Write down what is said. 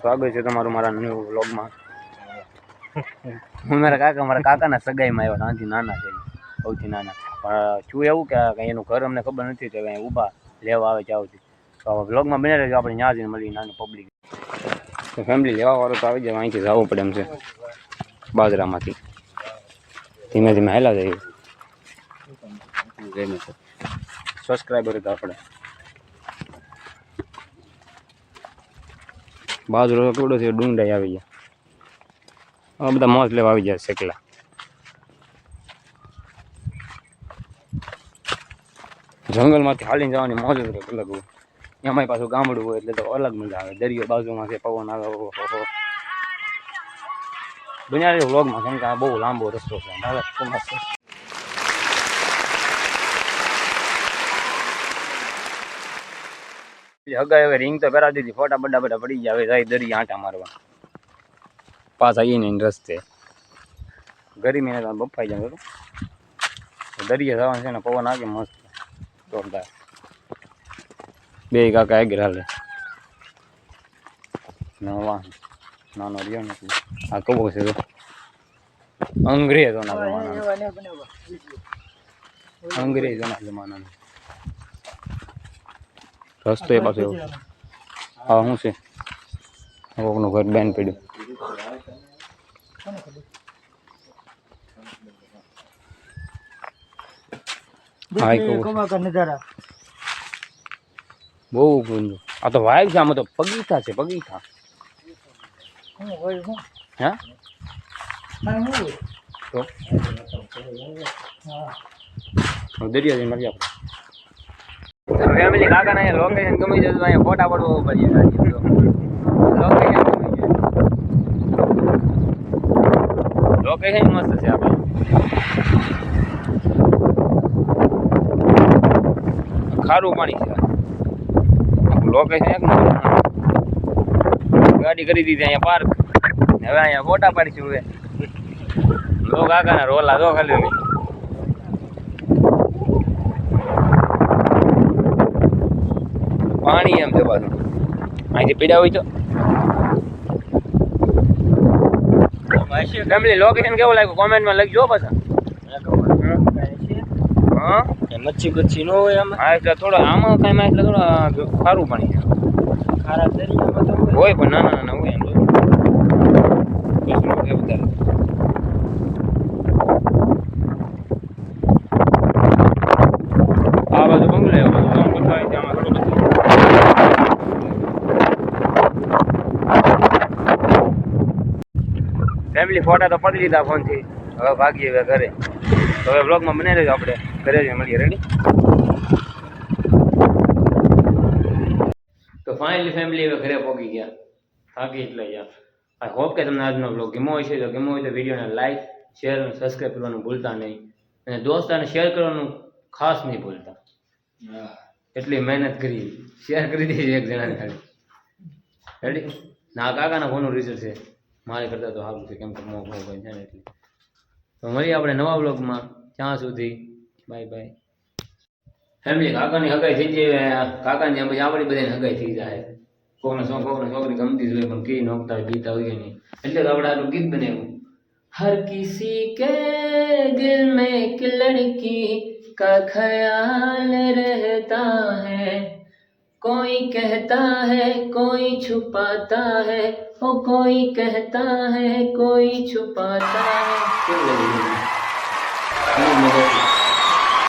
સ્વાગત છે તમારું મારા ન્યૂ વ્લોગમાં હું મારા કાકા મારા કાકાના સગાઈમાં આવ્યા નાનથી નાના છે. સૌથી નાના. પણ શું એવું કે કંઈ એનું ઘર અમને ખબર નથી કે કંઈ ઊભા લેવા આવે ચાવથી તો વ્લોગમાં બને રહેજો આપણે ત્યાં જઈને મળીએ નાનું પબ્લિક ફેમિલી લેવા વાળો તો આવી જાય અહીંથી જવું પડે એમ છે. બાજરામાંથી. ધીમે ધીમે હેલા જઈએ. સબસ્ક્રાઈબર હતા આપણે. બાજરો કેવડો છે, ડુંડાઈ આવી ગયા. આ બધા મોજ લેવા આવી જાય શેકલા જંગલમાંથી હાલીને જવાની મોજ જ અલગ હોય. એમાંય પાછું ગામડું હોય એટલે તો અલગ મજા આવે. દરિયો બાજુમાં છે, પવન આવે દુનિયા વ્લોગમાં કેમ કે આ બહુ લાંબો રસ્તો છે મારે ચોમાસું હગાઈ હવે રિંગ તો પહેરાવી દીધી. ફોટા બડા બધા પડી ગયા. હવે જાય દરિયા આંટા મારવા. પાછા એને રસ્તે. ગરમીને તો બફાઈ જાય દરિયા જવાનું છે ને પવન આવે મસ્ત. જોરદાર. બે કાકા આગળ હાલે. નવા. નાનો રહ્યો નથી આ કબો છે તો? અંગ્રેજોના જમાનાનો. અંગ્રેજોના જમાનાનો. રસ્તો એ પાછો એવો. હા શું છે? કોકનું ઘર બેન પડ્યું. બહુ ગુંજો આ તો વાયક છે આમાં તો પગીથા છે પગીથા. હું તો? દરિયા જઈને મળી આપણે ફેમિલી કાકાને અહીંયા લોકેશન ગમી જતું અહીંયા ફોટા પડવો પડીએ લોકેશન મસ્ત છે આપણે ખારું પાણી છે. લોકેશન એક ગાડી કરી દીધી અહીંયા પાર્ક હવે અહીંયા ફોટા પાડીશું હવે. લો કાકાના રોલા જો ખાલી. પાણી એમ છે પાછું અહીંથી પીડા હોય તો. ફેમિલી લોકેશન કેવું લાગ્યું? કોમેન્ટમાં લખજો પાછા. હા? મચ્છી કચ્છી નો હોય આમાં હા એટલે થોડો આમાં કાંઈ એટલે થોડો ખારું પાણી ખારા દરિયામાં તો હોય. પણ નાના નાના હોય એમ તો કચરો છે વધારે આ બાજુ બંગલે આ બાજુ આમ બતાવે છે આમાં થોડું બધું ફેમિલી ફોટા તો પડી લીધા ફોનથી હવે ભાગીએ હવે ઘરે. હવે બ્લોગમાં બને રહેજો આપણે. ઘરે જઈને મળીએ. રેડી તો ફાઇનલી ફેમિલી હવે ઘરે પહોંચી ગયા. થાકી એટલે યાર આઈ હોપ કે તમને આજનો બ્લોગ ગમો હશે. તો ગમો હોય તો વિડીયોને લાઈક શેર અને સબસ્ક્રાઈબ કરવાનું ભૂલતા નહીં. અને દોસ્તાને શેર કરવાનું ખાસ નહીં ભૂલતા. એટલી મહેનત કરી. શેર કરી દીધી એક જણાને ખાલી. રેડી ના, કાકાના ફોનનું રિઝલ્ટ છે. મારે કરતાં તો સારું છે કેમ કે મોકો ભાઈ છે ને એટલે તો મળીએ આપણે નવા બ્લોગમાં ત્યાં સુધી બાય બાય ફેમિલી કાકાની હગાઈ થઈ જાય કાકાની જેમ પછી આપણી બધાની હગાઈ થઈ જાય કોકને સો કોકને છોકરી ગમતી જ હોય પણ કી નોખતા હોય ગીતા હોય નહીં એટલે તો આપણે આટલું ગીત બનાવ્યું હર કિસી કે દિલ में एक लड़की का ख्याल रहता है कोई कहता है कोई छुपाता है ओ कोई कहता है कोई छुपाता है